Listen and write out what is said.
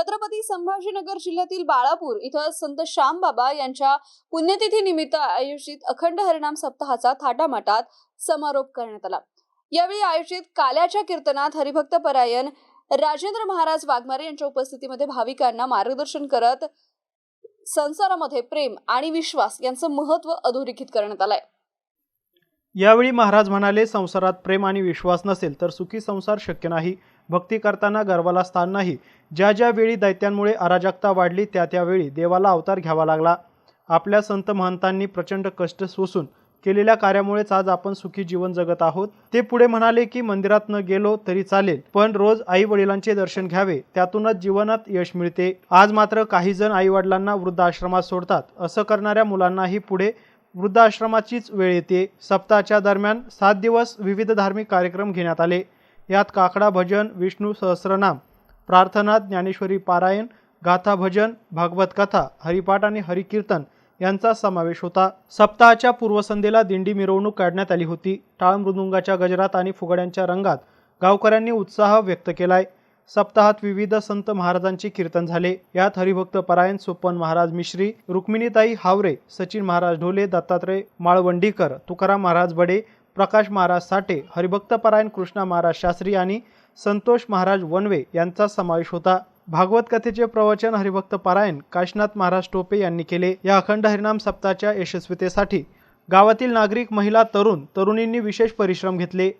छत्रपती संभाजीनगर जिल्ह्यातील बाळापूर इथं संत श्याम बाबा यांच्या पुण्यतिथी निमित्त आयोजित अखंड हरिनाम सप्ताहाचा थाटामाटात समारोप करण्यात आला. यावेळी आयोजित काल्याच्या कीर्तनात हरिभक्त परायण राजेंद्र महाराज वाघमारे यांच्या उपस्थितीमध्ये भाविकांना मार्गदर्शन करत संसारामध्ये प्रेम आणि विश्वास यांचं महत्त्व अधोरेखित करण्यात आलंय. यावेळी महाराज म्हणाले संसारात प्रेम आणि विश्वास नसेल तर सुखी संसार शक्य नाही. भक्ती करताना गर्वाला स्थान नाही. ज्या ज्या वेळी दैत्यांमुळे अराजकता वाढली त्या त्यावेळी देवाला अवतार घ्यावा लागला. आपल्या संत महंतांनी प्रचंड कष्ट सोसून केलेल्या कार्यामुळेच आज आपण सुखी जीवन जगत आहोत. ते पुढे म्हणाले की मंदिरात न गेलो तरी चालेल पण रोज आई वडिलांचे दर्शन घ्यावे त्यातूनच जीवनात यश मिळते. आज मात्र काही जण आई वडिलांना वृद्धाश्रमात सोडतात. असं करणाऱ्या मुलांनाही पुढे वृद्धाश्रमाचीच वेळ येते. सप्ताहाच्या दरम्यान सात दिवस विविध धार्मिक कार्यक्रम घेण्यात आले. यात काकडा भजन विष्णू सहस्रनाम प्रार्थना ज्ञानेश्वरी पारायण गाथा भजन भागवत कथा हरिपाठ आणि हरिकीर्तन यांचा समावेश होता. सप्ताहाच्या पूर्वसंध्येला दिंडी मिरवणूक काढण्यात आली होती. टाळ मृदुंगाच्या गजरात आणि फुगड्यांच्या रंगात गावकऱ्यांनी उत्साह व्यक्त केलाय. सप्ताहात विविध संत महाराजांचे कीर्तन झाले. यात हरिभक्त परायण सोपन महाराज मिश्री रुक्मिणीताई हावरे सचिन महाराज ढोले दत्तात्रय माळवंडीकर तुकाराम महाराज बडे प्रकाश महाराज साठे हरिभक्त परायण कृष्णा महाराज शास्त्री आणि संतोष महाराज वनवे यांचा समावेश होता. भागवत कथेचे प्रवचन हरिभक्त पारायण काशनाथ महाराज टोपे यांनी केले. या अखंड हरिनाम सप्ताहाच्या यशस्वीतेसाठी गावातील नागरिक महिला तरुण तरुणींनी विशेष परिश्रम घेतले.